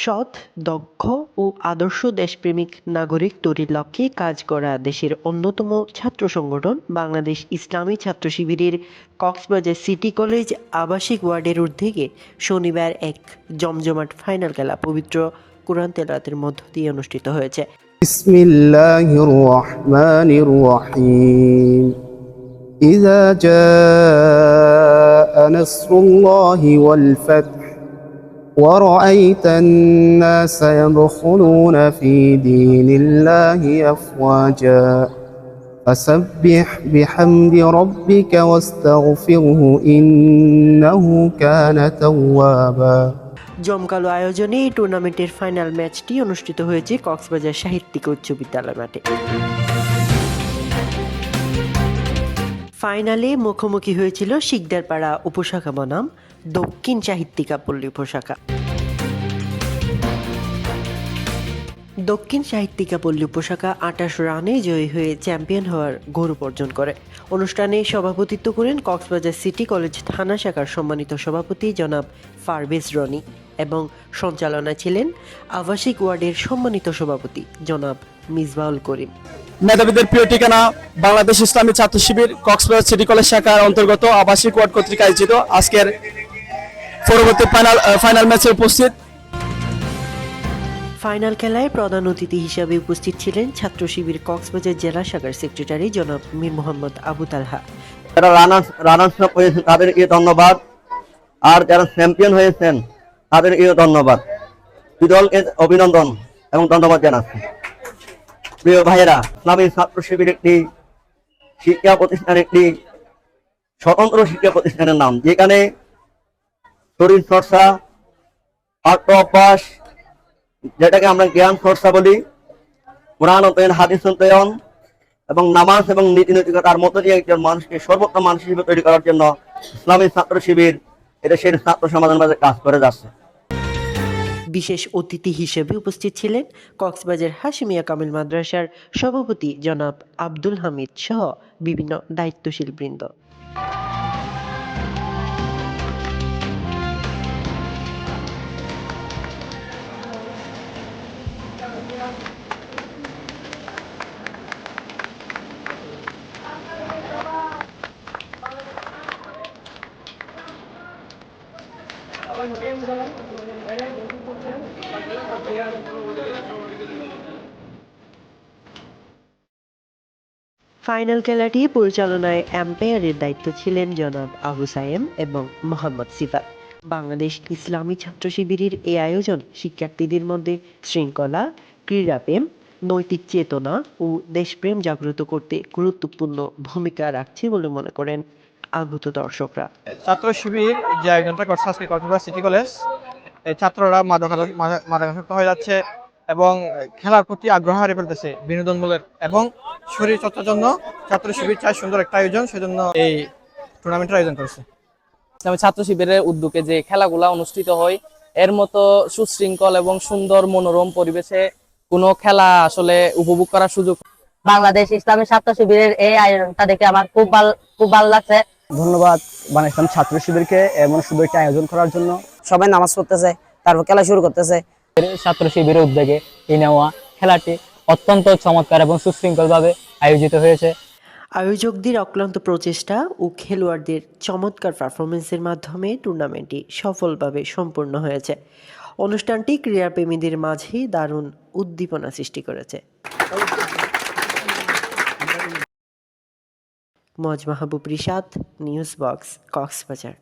সৎ দক্ষ ও আদর্শ দেশপ্রেমিক নাগরিক তৈরির লক্ষ্যে কাজ করা দেশের অন্যতম ছাত্র সংগঠন বাংলাদেশ ইসলামী ছাত্র শিবিরের কক্সবাজার সিটি কলেজ আবাসিক ওয়ার্ডের উদ্যোগে শনিবার এক জমজমাট ফাইনাল খেলা পবিত্র কোরআন তেলাতের মধ্য দিয়ে অনুষ্ঠিত হয়েছে بسم الله الرحمن الرحيم إذا جاء نصر الله والفتح ورأيت الناس يدخلون في دين الله أفواجا فسبح بحمد ربك واستغفره إنه كان توابا জমকালো আয়োজনে এই টুর্নামেন্টের ফাইনাল ম্যাচটি অনুষ্ঠিত হয়েছে কক্সবাজার সাহিত্যিক উচ্চ বিদ্যালয় মাঠে ফাইনালে মুখোমুখি হয়েছিল শিকদারপাড়া উপশাখা বনাম, দক্ষিণ সাহিত্যিকা পল্লী উপশাখা। দক্ষিণ সাহিত্যিকা পল্লী উপশাখা আটাশ রানে জয়ী হয়ে চ্যাম্পিয়ন হওয়ার গৌরব অর্জন করে। অনুষ্ঠানে সভাপতিত্ব করেন কক্সবাজার সিটি কলেজ থানা শাখার সম্মানিত সভাপতি জনাব ফারভেজ রনি। এবং সঞ্চালনা ছিলেন আবাসিক ওয়ার্ডের সম্মানিত সভাপতি জনাব মিসবাউল করিম। মেধাবীদের প্রিয় ঠিকানা বাংলাদেশ ইসলামী ছাত্র শিবির কক্সবাজার সিটি কলেজ শাখার অন্তর্গত আবাসিক ওয়ার্ড কর্তৃক আয়োজিত আজকের পরবর্তী ফাইনাল ফাইনাল ম্যাচে উপস্থিত। ফাইনাল খেলায় প্রধান অতিথি হিসাবে উপস্থিত ছিলেন ছাত্র শিবির কক্সবাজার জেলা শাখার সেক্রেটারি জনাব মীর মোহাম্মদ আবু তালহা। যারা রানার্স রানার্স আপ হয়েছে তাদেরকে ধন্যবাদ। আর যারা চ্যাম্পিয়ন হয়েছেন তাদেরকে ধন্যবাদ। বিদলকে অভিনন্দন এবং ধন্যবাদ জানাচ্ছি। প্রিয় ভাইয়েরা, ইসলামী ছাত্র শিবির একটি শিক্ষা প্রতিষ্ঠান একটি স্বতন্ত্র শিক্ষা প্রতিষ্ঠানের নাম, যেখানে শরীর চর্চা, আত্ম অভ্যাস, যেটাকে আমরা জ্ঞান চর্চা বলি, কোরআন অধ্যয়ন, হাদিস অধ্যয়ন এবং নামাজ এবং নীতি নৈতিকতার মধ্য দিয়ে একজন মানুষকে সর্বোত্তম মানুষ হিসেবে তৈরি করার জন্য ইসলামী ছাত্র শিবির এদেশের ছাত্র সমাধান কাজ করে যাচ্ছে। বিশেষ অতিথি হিসেবে উপস্থিত ছিলেন কক্সবাজার হাশিমিয়া কামিল মাদ্রাসার সভাপতি জনাব আব্দুল হামিদ সহ বিভিন্ন দায়িত্বশীল ফাইনাল খেলাটি পরিচালনায় এম্পায়ারের দায়িত্ব ছিলেন জনাব আবু সায়েম এবং মোহাম্মদ সিফাত। বাংলাদেশ ইসলামী ছাত্র শিবিরের এই আয়োজন শিক্ষার্থীদের মধ্যে শৃঙ্খলা, ক্রীড়াপ্রেম, নৈতিক চেতনা ও দেশপ্রেম জাগ্রত করতে গুরুত্বপূর্ণ ভূমিকা রাখছে বলে মনে করেন আগত দর্শকরা। ছাত্র শিবির যে আয়োজনটা করছে আজকে কক্সবাজার সিটি কলেজ এই ছাত্ররা মাদকাসক্ত মাদক- মাদকাসক্ত হয়ে যাচ্ছে এবং খেলার প্রতি আগ্রহ হারিয়ে ফেলতেছে বিনোদনমূলক এবং শরীর চর্চার জন্য ছাত্র শিবির চাই সুন্দর একটা আয়োজন সেজন্য এই টুর্নামেন্টের আয়োজন করেছে। ইসলামী ছাত্র শিবিরের উদ্যোগে যে খেলাগুলা অনুষ্ঠিত হয় এর মতো সুশৃঙ্খল এবং সুন্দর মনোরম পরিবেশে কোনো খেলা আসলে উপভোগ করার সুযোগ বাংলাদেশ ইসলামী ছাত্র শিবিরের এই আয়োজনটা দেখে আমার খুব ভালো খুব ভালো লাগছে। ধন্যবাদ। বাংলাদেশ ইসলাম ছাত্র শিবিরকে এমন সুন্দর একটি আয়োজন করার জন্য। সবাই নামাজ পড়তেছে তারপর খেলা শুরু করতেছে। ছাত্র শিবিরের উদ্যোগে এই নেওয়া খেলাটি অত্যন্ত চমৎকার এবং সুশৃঙ্খলভাবে আয়োজিত হয়েছে। আয়োজকদের অক্লান্ত প্রচেষ্টা ও খেলোয়াড়দের চমৎকার পারফরমেন্সের মাধ্যমে টুর্নামেন্টটি সফলভাবে সম্পূর্ণ হয়েছে। অনুষ্ঠানটি ক্রীড়াপ্রেমীদের মাঝে দারুণ উদ্দীপনা সৃষ্টি করেছে। মজ মাহবুব রিশাদ নিউজ বক্স কক্সবাজার।